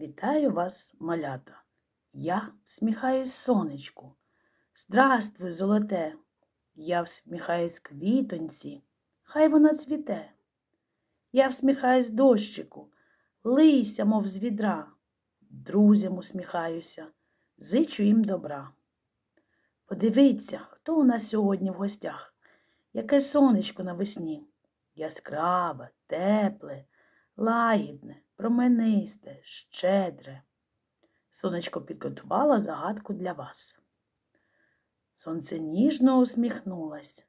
Вітаю вас, малята. Я всміхаюсь сонечку. Здравствуй, золоте. Я всміхаюсь квітоньці, хай вона цвіте. Я всміхаюсь дощику, лийся, мов з відра. Друзям усміхаюся, зичу їм добра. Подивіться, хто у нас сьогодні в гостях, яке сонечко навесні. Яскраве, тепле, лагідне, променисте, щедре. Сонечко підготувало загадку для вас. Сонце ніжно усміхнулось,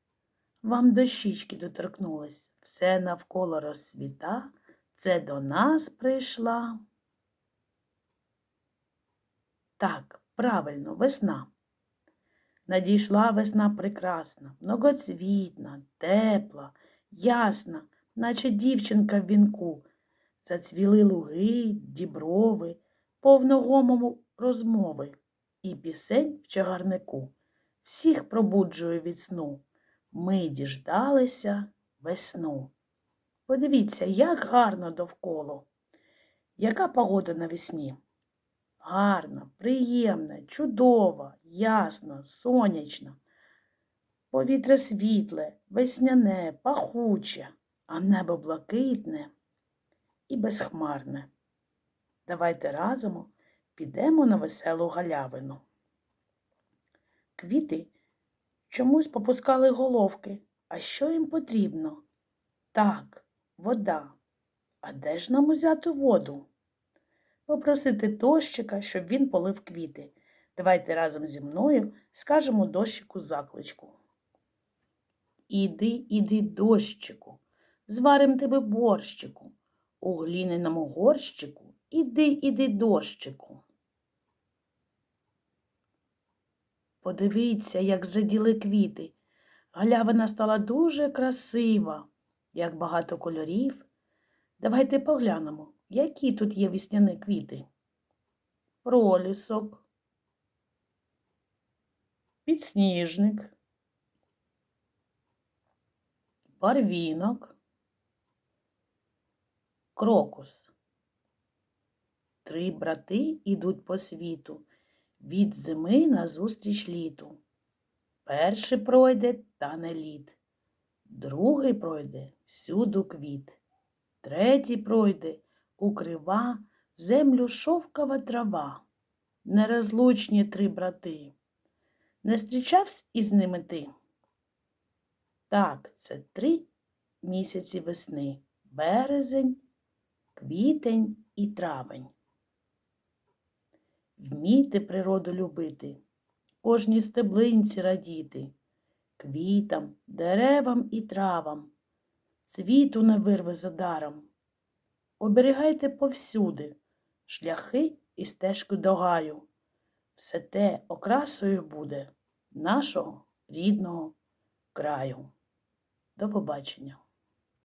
вам до щічки доторкнулось, все навколо розсвіта, це до нас прийшла. Так, правильно, весна. Надійшла весна прекрасна, многоцвітна, тепла, ясна, наче дівчинка в вінку. Зацвіли луги, діброви, повно гомому розмови, і пісень в чагарнику. Всіх пробуджує від сну. Ми діждалися весну. Подивіться, як гарно довкола. Яка погода навесні? Гарна, приємна, чудова, ясна, сонячна. Повітря світле, весняне, пахуче, а небо блакитне і безхмарне. Давайте разом підемо на веселу галявину. Квіти чомусь попускали головки. А що їм потрібно? Так, вода. А де ж нам узяти воду? Попросити дощика, щоб він полив квіти. Давайте разом зі мною скажемо дощику закличку. Іди, іди, дощику, зварим тебе борщику, у гліняному горщику, іди, іди, дощику. Подивіться, як зраділи квіти. Галявина стала дуже красива, як багато кольорів. Давайте поглянемо, які тут є вісняні квіти. Пролісок, підсніжник, барвінок, крокус. Три брати ідуть по світу від зими назустріч літу. Перший пройде та не лід, другий пройде всюду квіт, третій пройде укрива землю шовкова трава. Нерозлучні три брати. Не зустрічався із ними ти? Так, це три місяці весни березень, квітень і травень. Вмійте природу любити, кожній стеблинці радіти, квітам, деревам і травам, світу не вирве за даром. Оберігайте повсюди шляхи і стежку до гаю. Все те окрасою буде нашого рідного краю. До побачення!